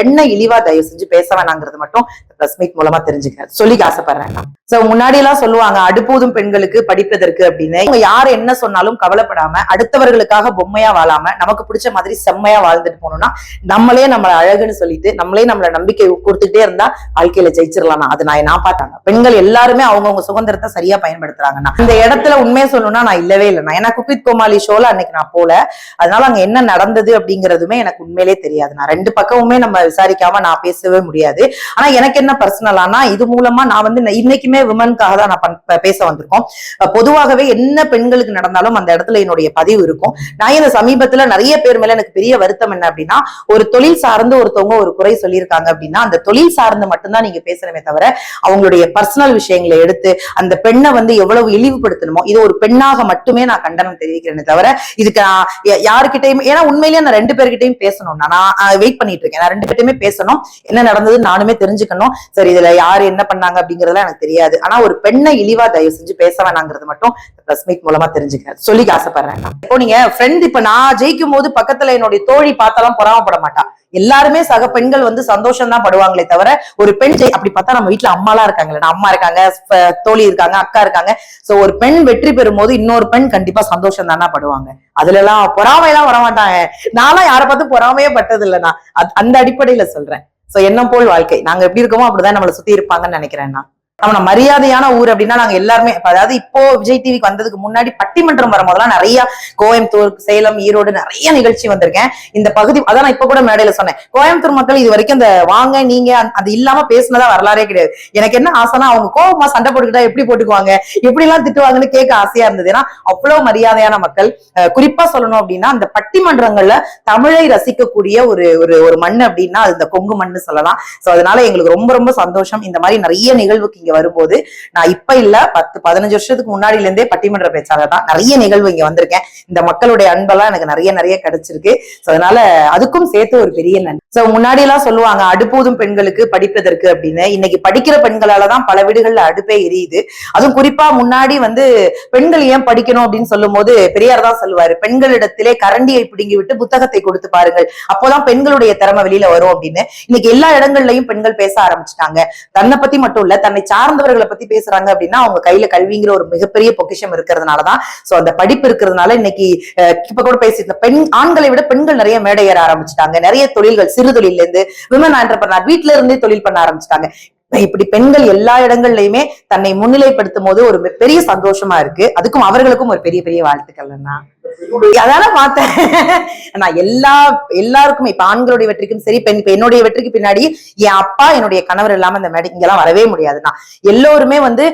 பெண்ணை இழிவா தயவு செஞ்சு பேச வேணாங்கிறது மட்டும் பிரஸ் மீட் மூலமா தெரிஞ்சுக்கிறேன் சொல்லி ஆசைப்படுறேன் சோ முன்னாடி எல்லாம் சொல்லுவாங்க அடுப்பூதும் பெண்களுக்கு படிப்பதற்கு அப்படின்னு. இவங்க யார் என்ன சொன்னாலும் கவலைப்படாம அடுத்தவர்களுக்காக பொம்மையா வாழாம நமக்கு பிடிச்ச மாதிரி செம்மையா வாழ்ந்துட்டு போனோம்னா நம்மளே நம்மளை அழகுன்னு சொல்லிட்டு நம்மளே நம்மள நம்பிக்கை கொடுத்துட்டே இருந்தா வாழ்க்கையில ஜெயிச்சிடலாம் அது நான் நான் பார்த்தாங்க. பெண்கள் எல்லாருமே அவங்கவுங்க சுதந்திரத்தை சரியா பயன்படுத்துறாங்கன்னா இந்த இடத்துல உண்மையை சொல்லணும்னா நான் இல்லவே இல்லை. நான் ஏன்னா குக்வித் கோமாளி ஷோல அன்னைக்கு நான் போல. அதனால அங்க என்ன நடந்தது அப்படிங்கறதுமே எனக்கு உண்மையிலே தெரியாது. நான் ரெண்டு பக்கமுமே நம்ம விசாரிக்காம நான் பேசவே முடியாது. ஆனா எனக்கு என்ன பர்சனலானா இது மூலமா நான் வந்து இன்னைக்குமே விமனுக்காக தான் நான் பேச வந்திருக்கோம். பொதுவாகவே என்ன பெண்களுக்கு நடந்தாலும் அந்த இடத்துல என்னுடைய பதிவு இருக்கும். நான் இந்த சமீபத்துல நிறைய பேர் மேல எனக்கு பெரிய வருத்தம் என்ன அப்படின்னா ஒரு தொழில் சார்ந்து ஒருத்தவங்க ஒரு குறை சொல்லியிருக்காங்க அப்படின்னா அந்த தொழில் சார்ந்து மட்டும்தான் நீங்க பேசணுமே தவிர அவங்களுடைய பர்சனல் விஷயங்களை எடுத்து அந்த பெண்ணை வந்து எவ்வளவு இழிவுபடுத்தணுமோ இது ஒரு பெண்ணாக மட்டுமே நான் கண்டனம் தெரிவிக்கிறேனே தவிர இதுக்கு நான் யாருக்கிட்டையும் ஏன்னா உண்மையிலேயே நான் ரெண்டு பேர்கிட்டையும் பேசணும் நான் வெயிட் பண்ணிட்டு இருக்கேன். நான் ரெண்டு பேர்ட்டையுமே பேசணும். என்ன நடந்தது நானுமே தெரிஞ்சுக்கணும். சரி இதுல யாரு என்ன பண்ணாங்க அப்படிங்கறதுலாம் எனக்கு தெரியாது. ஆனா ஒரு பெண்ணை இழிவா தயவு செஞ்சு பேச வேணாங்கிறது மட்டும் பிரஸ் மீட் மூலமா தெரிஞ்சுக்க சொல்லி ஆசைப்படுறேன் இப்போ நீங்க ஃப்ரெண்ட் இப்ப நான் ஜெயிக்கும் போது பக்கத்துல என்னுடைய தோழி பார்த்தாலும் பொறாமப்பட மாட்டா. எல்லாருமே சக பெண்கள் வந்து சந்தோஷம் தான் படுவாங்களே தவிர ஒரு பெண் ஜெய் அப்படி பார்த்தா நம்ம வீட்டுல அம்மாலாம் இருக்காங்களே அம்மா இருக்காங்க தோழி இருக்காங்க அக்கா இருக்காங்க. சோ ஒரு பெண் வெற்றி பெறும் போது இன்னொரு பெண் கண்டிப்பா சந்தோஷம் தானா படுவாங்க. அதுல எல்லாம் பொறாமை எல்லாம் வர மாட்டாங்க நான்லாம் யாரை பார்த்து பொறாமையே பட்டது இல்ல நான் அந்த அடிப்படையில சொல்றேன். சோ எண்ணம் போல் வாழ்க்கை. நாங்க எப்படி இருக்கோமோ அப்படிதான் நம்மளை சுத்தி இருப்பாங்கன்னு நினைக்கிறேன் நான் மரியாதையான ஊர் அப்படின்னா நாங்க எல்லாருமே அதாவது இப்போ விஜய் டிவிக்கு வந்ததுக்கு முன்னாடி பட்டிமன்றம் வரும்போதெல்லாம் நிறைய கோயம்புத்தூர் சேலம் ஈரோடு நிறைய நிகழ்ச்சி வந்திருக்கேன். இந்த பகுதி அதான் நான் இப்ப கூட மேடையில சொன்னேன். கோயம்புத்தூர் மக்கள் இது வரைக்கும் இந்த வாங்க நீங்க அது இல்லாம பேசினதா வரலாறே கிடையாது. எனக்கு என்ன ஆசைனா அவங்க கோபமா சண்டை போட்டுக்கிட்டா எப்படி போட்டுக்குவாங்க? எப்படி எல்லாம் திட்டுவாங்கன்னு கேட்க ஆசையா இருந்தது. ஏன்னா அவ்வளவு மரியாதையான மக்கள். அஹ் குறிப்பா சொல்லணும் அப்படின்னா அந்த பட்டிமன்றங்கள்ல தமிழை ரசிக்கக்கூடிய ஒரு ஒரு ஒரு மண் அப்படின்னா அது இந்த கொங்கு மண்ணு சொல்லலாம். சோ அதனால எங்களுக்கு ரொம்ப ரொம்ப சந்தோஷம். இந்த மாதிரி நிறைய நிகழ்வுக்கு இங்க வரும்போது நான் இப்ப இல்ல பத்து பதினஞ்சு வருஷத்துக்கு முன்னாடில இருந்தே பட்டிமன்ற பேச்சாளர் தான். நிறைய நிகழ்வு இங்க வந்திருக்கேன். இந்த மக்களுடைய அன்பெல்லாம் எனக்கு நிறைய நிறைய கிடைச்சிருக்கு. அதனால அதுக்கும் சேர்த்து ஒரு பெரிய நன்றி. சோ முன்னாடி எல்லாம் சொல்லுவாங்க அடுப்பூதும் பெண்களுக்கு படிப்பதற்கு அப்படின்னு. இன்னைக்கு படிக்கிற பெண்களால தான் பல வீடுகள்ல அடுப்பே எரியுது. அதுவும் குறிப்பா முன்னாடி வந்து பெண்கள் ஏன் படிக்கணும் அப்படின்னு சொல்லும் போது பெரியார் தான் சொல்லுவாரு பெண்களிடத்திலே கரண்டியை பிடுங்கி விட்டு புத்தகத்தை கொடுத்து பாருங்கள். அப்போதான் பெண்களுடைய திறமை வெளியில வரும் அப்படின்னு. இன்னைக்கு எல்லா இடங்கள்லயும் பெண்கள் பேச ஆரம்பிச்சிட்டாங்க. தன்னை பத்தி மட்டும் இல்ல தன்னை சார்ந்தவர்களை பத்தி பேசுறாங்க அப்படின்னா அவங்க கையில கல்விங்கிற ஒரு மிகப்பெரிய பொக்கிஷம் இருக்கிறதுனாலதான். சோ அந்த படிப்பு இருக்கிறதுனால இன்னைக்கு இப்ப கூட பேசிட்டு பெண் ஆண்களை விட பெண்கள் நிறைய மேடை ஏற ஆரம்பிச்சிட்டாங்க. நிறைய தொழில்கள் சிறு தொழில்ல இருந்து விமன் ஆண்டர்பனார் வீட்டுல இருந்தே தொழில் பண்ண ஆரம்பிச்சிட்டாங்க. இப்படி பெண்கள் எல்லா இடங்கள்லயுமே தன்னை முன்னிலைப்படுத்தும் போது ஒரு பெரிய சந்தோஷமா இருக்கு. அதுக்கும் அவர்களுக்கும் ஒரு பெரிய பெரிய வாழ்த்துக்கள் அண்ணா. அதான பார்த்தேன். நான் எல்லா எல்லாருக்குமே இப்ப ஆண்களுடைய வெற்றிக்கும் சரி பெண் இப்ப என்னுடைய வெற்றிக்கு பின்னாடி என் அப்பா என்னுடைய கணவர் இல்லாம இந்த மேடை இங்கெல்லாம் வரவே முடியாதுண்ணா. எல்லோருமே வந்து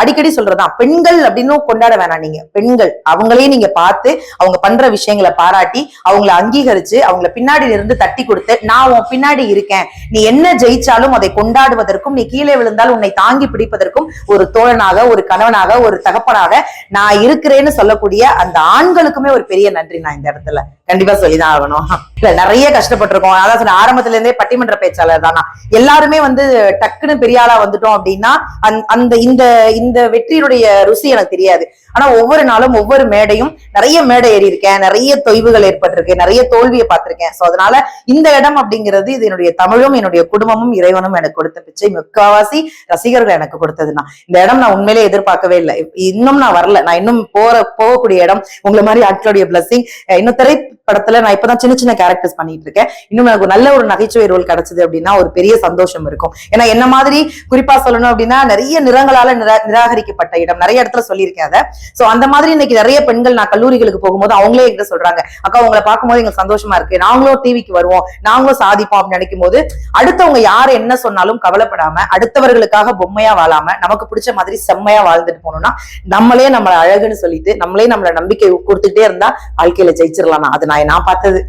அடிக்கடி சொல்றதுதான் பெண்கள் அப்படின்னு கொண்டாட வேணாம் நீங்க. பெண்கள் அவங்களையும் நீங்க பார்த்து அவங்க பண்ற விஷயங்களை பாராட்டி அவங்கள அங்கீகரிச்சு அவங்கள பின்னாடி இருந்து தட்டி கொடுத்து நான் உன் பின்னாடி இருக்கேன். நீ என்ன ஜெயிச்சாலும் அதை கொண்டாடுவதற்கும் நீ கீழே விழுந்தால் உன்னை தாங்கி பிடிப்பதற்கும் ஒரு தோழனாக ஒரு கணவனாக ஒரு தகப்பனாக நான் இருக்கிறேன்னு சொல்லக்கூடிய அந்த ஆண்களுக்குமே ஒரு பெரிய நன்றி நான் இந்த இடத்துல. கண்டிப்பா சொல்லிதான் ஆகணும். இல்ல நிறைய கஷ்டப்பட்டிருக்கோம். அதான் சொன்ன ஆரம்பத்துல இருந்தே பட்டிமன்ற பேச்சாளர் தானா? எல்லாருமே வந்து டக்குன்னு பெரிய ஆளா வந்துட்டோம் அப்படின்னா அந்த- அந்த இந்த இந்த வெற்றியினுடைய ருசி எனக்கு தெரியாது. ஆனா ஒவ்வொரு நாளும் ஒவ்வொரு மேடையும் நிறைய மேடை ஏறி இருக்கேன் நிறைய தொய்வுகள் ஏற்பட்டிருக்கு நிறைய தோல்வியை பார்த்திருக்கேன். சோ அதனால இந்த இடம் அப்படிங்கிறது இது என்னுடைய தமிழும் என்னுடைய குடும்பமும் இறைவனும் எனக்கு கொடுத்த பிச்சை. முக்காவாசி ரசிகர்கள் எனக்கு கொடுத்ததுன்னா. இந்த இடம் நான் உண்மையிலே எதிர்பார்க்கவே இல்லை. இன்னும் நான் வரல. நான் இன்னும் போற போகக்கூடிய இடம் உங்களை மாதிரி ஆட்களுடைய பிளஸிங் இன்னும் படத்துல நான் இப்பதான் சின்ன சின்ன கேரக்டர்ஸ் பண்ணிட்டு இருக்கேன் இன்னும் எனக்கு நல்ல ஒரு நகைச்சுவை ரோல் கிடைச்சது அப்படின்னா ஒரு பெரிய சந்தோஷம் இருக்கும். ஏன்னா என்ன மாதிரி குறிப்பா சொல்லணும் அப்படின்னா நிறைய நிறங்களால நிராகரிக்கப்பட்ட இடம். நிறைய இடத்துல சொல்லியிருக்கேன் அதை. சோ அந்த மாதிரி இன்னைக்கு நிறைய பெண்கள் நான் கல்லூரிகளுக்கு போகும்போது அவங்களே என்கிட்ட சொல்றாங்க. அக்கா உங்களை பார்க்கும்போது எங்களுக்கு சந்தோஷமா இருக்கு. நாங்களும் டிவிக்கு வருவோம். நாங்களும் சாதிப்போம். அப்படின்னு நினைக்கும் போது அடுத்தவங்க யார் என்ன சொன்னாலும் கவலைப்படாம அடுத்தவர்களுக்காக பொம்மையா வாழாம நமக்கு பிடிச்ச மாதிரி செம்மையா வாழ்ந்துட்டு போனோம்னா நம்மளே நம்மள அழகுன்னு சொல்லிட்டு நம்மளே நம்மள நம்பிக்கை கொடுத்துட்டே இருந்தா வாழ்க்கையில ஜெயிச்சிடலாம் அது நான் நான் பார்த்தது.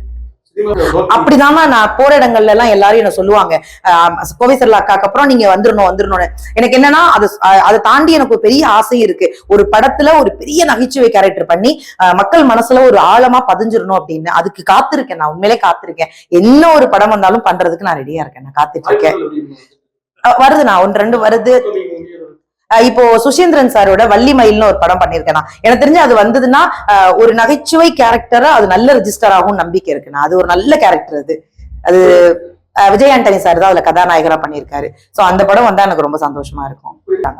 அப்படிதாம்மா நான் போற இடங்கள்ல எல்லாம் எல்லாரும் என்ன சொல்லுவாங்க. கோவை சரலா அக்காக்கு அப்புறம் நீங்க வந்துடணும் வந்துடணும்னு எனக்கு என்னன்னா அது அதை தாண்டி எனக்கு ஒரு பெரிய ஆசை இருக்கு. ஒரு படத்துல ஒரு பெரிய நகைச்சுவை கேரக்டர் பண்ணி மக்கள் மனசுல ஒரு ஆழமா பதிஞ்சிடணும் அப்படின்னு. அதுக்கு காத்திருக்கேன் நான் உண்மையிலே காத்திருக்கேன். என்ன ஒரு படம் வந்தாலும் பண்றதுக்கு நான் ரெடியா இருக்கேன் நான் காத்துட்டு இருக்கேன். வருது நான் ஒன்று ரெண்டு வருது. இப்போ சுஷேந்திரன் சாரோட வள்ளி மயில்னு ஒரு படம் பண்ணிருக்கேன் எனக்கு தெரிஞ்சு அது வந்ததுன்னா ஒரு நகைச்சுவை கேரக்டரா அது நல்ல ரெஜிஸ்டர் ஆகும் நம்பிக்கை இருக்குண்ணா அது ஒரு நல்ல கேரக்டர் அது. அது விஜய் ஆண்டனி சார் தான் அதுல கதாநாயகரா பண்ணியிருக்காரு. சோ அந்த படம் வந்தா எனக்கு ரொம்ப சந்தோஷமா இருக்கும்.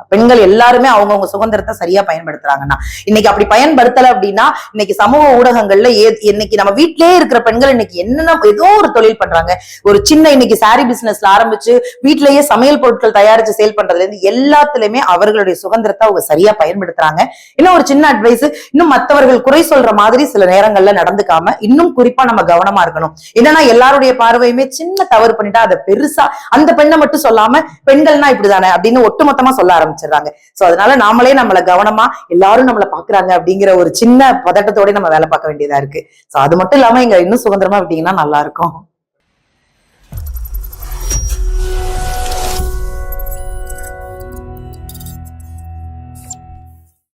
பெண்கள் எல்லாருமே அவங்கவுங்க சுதந்திரத்தை சரியா பயன்படுத்துறாங்கன்னா இன்னைக்கு அப்படி பயன்படுத்தல அப்படின்னா இன்னைக்கு சமூக ஊடகங்கள்ல ஏ- இன்னைக்கு நம்ம வீட்டிலேயே இருக்கிற பெண்கள் இன்னைக்கு என்னென்ன ஏதோ ஒரு தொழில் பண்றாங்க. ஒரு சின்ன இன்னைக்கு சாரி பிசினஸ்ல ஆரம்பிச்சு வீட்டிலேயே சமையல் பொருட்கள் தயாரிச்சு சேல் பண்றதுல இருந்து எல்லாத்துலயுமே அவர்களுடைய சுதந்திரத்தை அவங்க சரியா பயன்படுத்துறாங்க. இன்னும் ஒரு சின்ன அட்வைஸ் இன்னும் மற்றவர்கள் குறை சொல்ற மாதிரி சில நேரங்கள்ல நடந்துக்காம இன்னும் குறிப்பா நம்ம கவனமா இருக்கணும். என்னன்னா எல்லாருடைய பார்வையுமே சின்ன தவறு பண்ணிட்டா அதை பெருசா அந்த பெண்ணை மட்டும் சொல்லாம பெண்கள்னா இப்படிதானே அப்படின்னு ஒட்டுமொத்தமா சொல்ல ஆரம்பிச்சிடுறாங்க. சோ அதனால நாமளே நம்மள கவனமா எல்லாரும் நம்மள பாக்குறாங்க அப்படிங்கிற ஒரு சின்ன பதட்டத்தோட நம்ம வேலை பார்க்க வேண்டியதா இருக்கு. சோ அது மட்டும் இல்லாம இங்க இன்னும் சுதந்திரமா விட்டீங்கன்னா நல்லா இருக்கும்.